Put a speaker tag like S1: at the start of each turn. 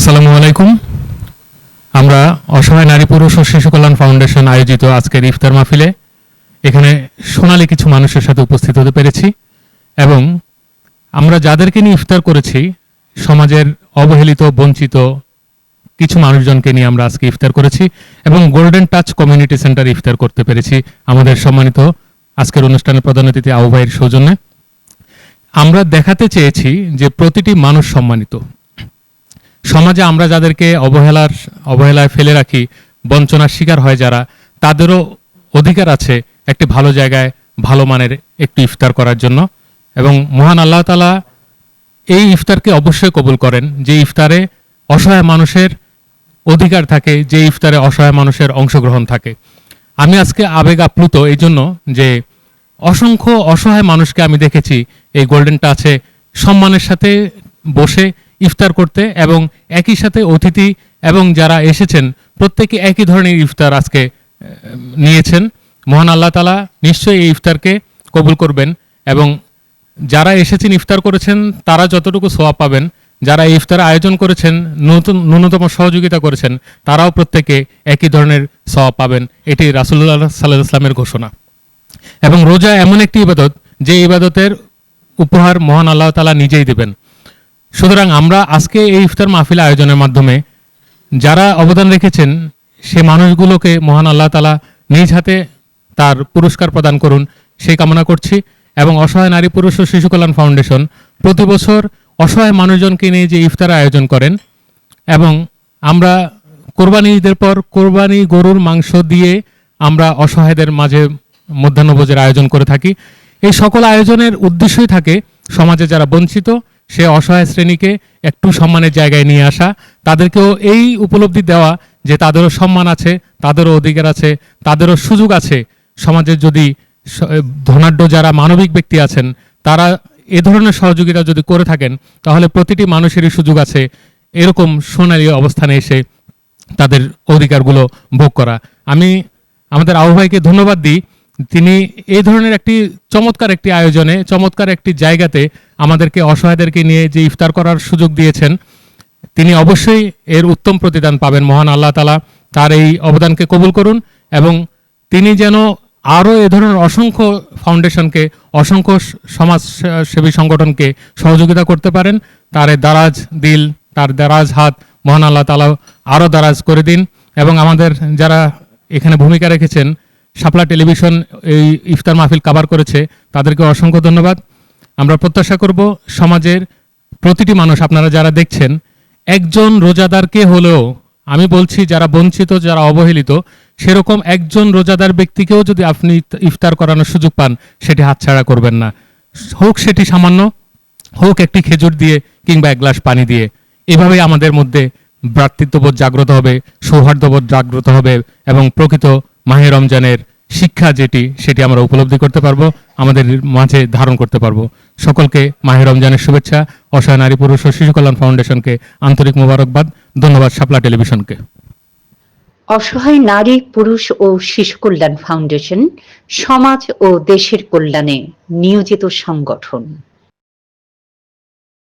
S1: আসসালামু আলাইকুম। আমরা অসহায় নারী পুরুষ ও শিশু কল্যাণ ফাউন্ডেশন আয়োজিত আজকের ইফতার মাহফিলে এখানে সোনালি কিছু মানুষের সাথে উপস্থিত হতে পেরেছি এবং আমরা যাদেরকে নিয়ে ইফতার করেছি, সমাজের অবহেলিত, বঞ্চিত কিছু মানুষজনকে নিয়ে আমরা আজকে ইফতার করেছি এবং গোল্ডেন টাচ কমিউনিটি সেন্টার ইফতার করতে পেরেছি আমাদের সম্মানিত আজকের অনুষ্ঠানের প্রধান অতিথি আবু ভাইয়ের সৌজন্যে। আমরা দেখাতে চেয়েছি যে প্রতিটি মানুষ সম্মানিত। সমাজে আমরা যাদেরকে অবহেলার, অবহেলায় ফেলে রাখি, বঞ্চনার শিকার হয় যারা, তাদেরও অধিকার আছে একটি ভালো জায়গায় ভালো মানের একটু ইফতার করার জন্য। এবং মহান আল্লাহ তালা এই ইফতারকে অবশ্যই কবুল করেন। যে ইফতারে অসহায় মানুষের অধিকার থাকে, যে ইফতারে অসহায় মানুষের অংশগ্রহণ থাকে। আমি আজকে আবেগ আপ্লুত এই জন্য যে অসংখ্য অসহায় মানুষকে আমি দেখেছি, এই গোল্ডেন টাচে সম্মানের সাথে বসে ইফতার করতে এবং একই সাথে অতিথি এবং যারা এসেছেন, প্রত্যেকে একই ধরনের ইফতার আজকে নিয়েছেন। মহান আল্লাহ তালা নিশ্চয়ই এই ইফতারকে কবুল করবেন এবং যারা এসেছেন, ইফতার করেছেন, তারা যতটুকু সোয়াব পাবেন। যারা ইফতার আয়োজন করেছেন, নতুন, ন্যূনতম সহযোগিতা করেছেন, তারাও প্রত্যেকে একই ধরনের সওয়াব পাবেন। এটি রাসুল্লাহ সাল্লাহ ইসলামের ঘোষণা। এবং রোজা এমন একটি ইবাদত, যে ইবাদতের উপহার মহান আল্লাহ তালা নিজেই দেবেন। সুতরাং আমরা আজকে এই ইফতার মাহফিল আয়োজনের মাধ্যমে যারা অবদান রেখেছেন সে মানুষগুলোকে মহান আল্লাহ তালা নিজ হাতে তার পুরস্কার প্রদান করুন, সেই কামনা করছি। এবং অসহায় নারী পুরুষ ও শিশু কল্যাণ ফাউন্ডেশন প্রতি বছর অসহায় মানুষজনকে নিয়ে যে ইফতার আয়োজন করেন এবং আমরা কোরবানি ঈদের পর কোরবানি গরুর মাংস দিয়ে আমরা অসহায়দের মাঝে মধ্যাহ্নভোজের আয়োজন করে থাকি। এই সকল আয়োজনের উদ্দেশ্যই থাকে সমাজে যারা বঞ্চিত সে অসহায় শ্রেণীকে একটু সম্মানের জায়গায় নিয়ে আসা। তাদেরকেও এই উপলব্ধি দেওয়া যে তাদেরও সম্মান আছে, তাদেরও অধিকার আছে, তাদেরও সুযোগ আছে। সমাজের যদি ধনাঢ্য যারা মানবিক ব্যক্তি আছেন, তারা এ ধরনের সহযোগিতা যদি করে থাকেন, তাহলে প্রতিটি মানুষেরই সুযোগ আছে। এরকম সোনালি অবস্থানে এসে তাদের অধিকারগুলো ভোগ করা। আমি আমাদের ভাইকে ধন্যবাদ দিই। তিনি এই ধরনের একটি চমৎকার একটি আয়োজনে, চমৎকার একটি জায়গাতে আমাদেরকে, অসহায়দেরকে নিয়ে যে ইফতার করার সুযোগ দিয়েছেন, তিনি অবশ্যই এর উত্তম প্রতিদান পাবেন। মহান আল্লাহ তালা তার এই অবদানকে কবুল করুন এবং তিনি যেন আরও এ ধরনের অসংখ্য ফাউন্ডেশনকে, অসংখ্য স- সমাজ সে- সেবী সংগঠনকে সহযোগিতা করতে পারেন। তার দারাজ দিল, তার দারাজ হাত মহান আল্লাহ তালা আরও দারাজ করে দিন এবং আমাদের যারা এখানে ভূমিকা রেখেছেন শাপলা টেলিভিশন এই ইফতার মাহফিল কাভার করেছে, তাদেরকে অসংখ্য ধন্যবাদ। আমরা প্রত্যাশা করব সমাজের প্রতিটি মানুষ, আপনারা যারা দেখছেন, একজন রোজাদারকে হলেও, আমি বলছি যারা বঞ্চিত, যারা অবহেলিত, সেরকম একজন রোজাদার ব্যক্তিকেও যদি আপনি ইফতার করানোর সুযোগ পান, সেটি হাতছাড়া করবেন না। হোক সেটি সামান্য, হোক একটি খেজুর দিয়ে কিংবা এক গ্লাস পানি দিয়ে। এভাবেই আমাদের মধ্যে ভ্রাতৃত্ববোধ জাগ্রত হবে, সৌহার্দ্যবোধ জাগ্রত হবে এবং প্রকৃত মাহে রমজানের শিক্ষা যেটি, সেটি আমরা উপলব্ধি করতে পারব, আমাদের মাঝে ধারণ করতে পারব। সকলকে মাহে রমজানের শুভেচ্ছা, অসহায় নারী পুরুষ ও শিশু কল্যাণ ফাউন্ডেশনকে আন্তরিক মোবারকবাদ, ধন্যবাদ শাপলা টেলিভিশনকে।
S2: অসহায় নারী পুরুষ ও শিশু কল্যাণ ফাউন্ডেশন, সমাজ ও দেশের কল্যাণে নিয়োজিত সংগঠন।